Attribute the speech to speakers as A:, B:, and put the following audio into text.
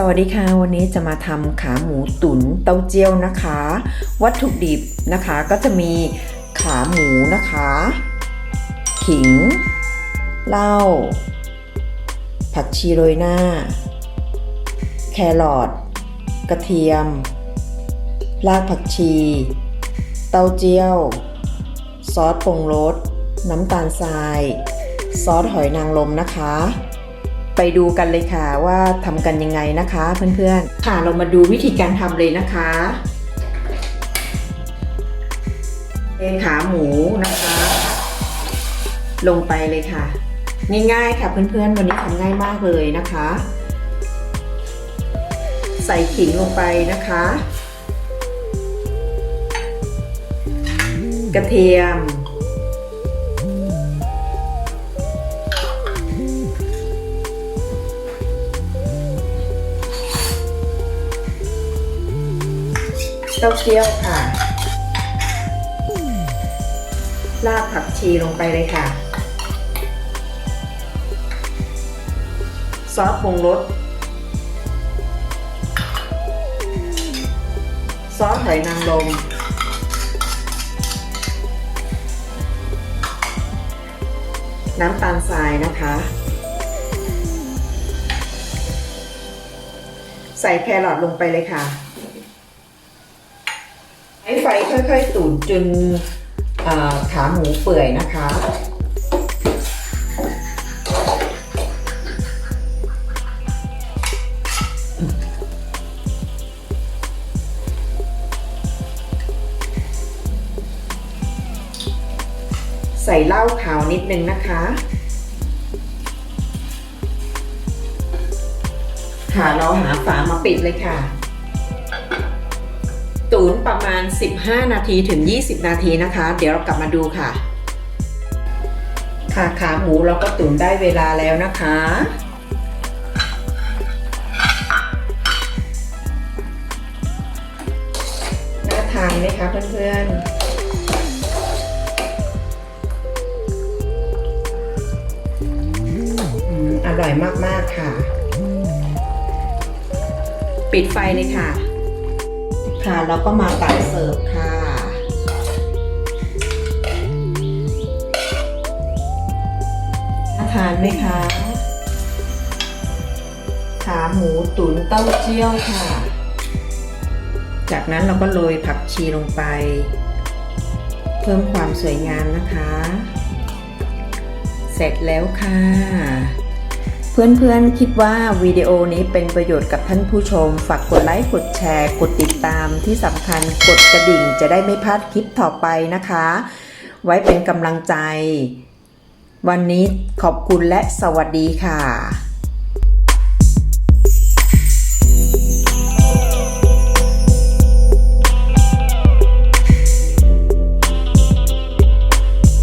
A: สวัสดีค่ะ วันนี้จะมาทำขาหมูตุ๋นเต้าเจี้ยวนะคะ วัตถุดิบนะคะก็จะมีขาหมูนะคะ ขิง เหล้า ผักชีโรยหน้า แครอทกระเทียม รากผักชี เต้าเจี้ยว ซอสปรุงรส น้ำตาลทราย ซอสหอยนางรมนะคะ ไปดูกันเลยค่ะว่าทำกันยังไงนะคะเพื่อนๆ ค่ะเรามาดูวิธีการทำเลยนะคะเทขาหมูนะคะ ลงไปเลยค่ะ ง่ายๆค่ะเพื่อนๆ วันนี้ทำง่ายมากเลยนะคะ ใส่ขิงลงไปนะคะ กระเทียม เต้าเจี้ยวค่ะ รากผักชีลงไปเลยค่ะ ซอสปรุงรส ซอสหอยนางรมน้ำตาลทรายนะคะ ใส่แครอทลงไปเลยค่ะ ไฟค่อยๆตุ๋นจนขาหมูเปื่อยนะคะใส่เหล้าขาวนิดนึงนะคะ ค่ะเราหาฝามาปิดเลยค่ะ ตุ๋นประมาณ 15 นาทีถึง 20 นาทีนะคะ เดี๋ยวเรากลับมาดูค่ะ ค่ะขาหมูเราก็ตุ๋นได้เวลาแล้วนะคะ น่าทานไหมคะเพื่อนๆอืมอร่อยมาก ๆ ค่ะ ปิดไฟเลยค่ะ ค่ะ แล้วก็มาตักเสิร์ฟค่ะน่าทานไหมคะขาหมูตุ๋นเต้าเจี้ยวค่ะ จากนั้นเราก็โรยผักชีลงไป เพิ่มความสวยงามนะคะ เสร็จแล้วค่ะ เพื่อนๆ คิดว่าวิดีโอนี้เป็นประโยชน์กับท่านผู้ชม ฝากกดไลค์กดแชร์ กดติดตามที่สำคัญกดกระดิ่งจะได้ไม่พลาดคลิปต่อไปนะคะ ไว้เป็นกำลังใจ วันนี้ขอบคุณและสวัสดีค่ะ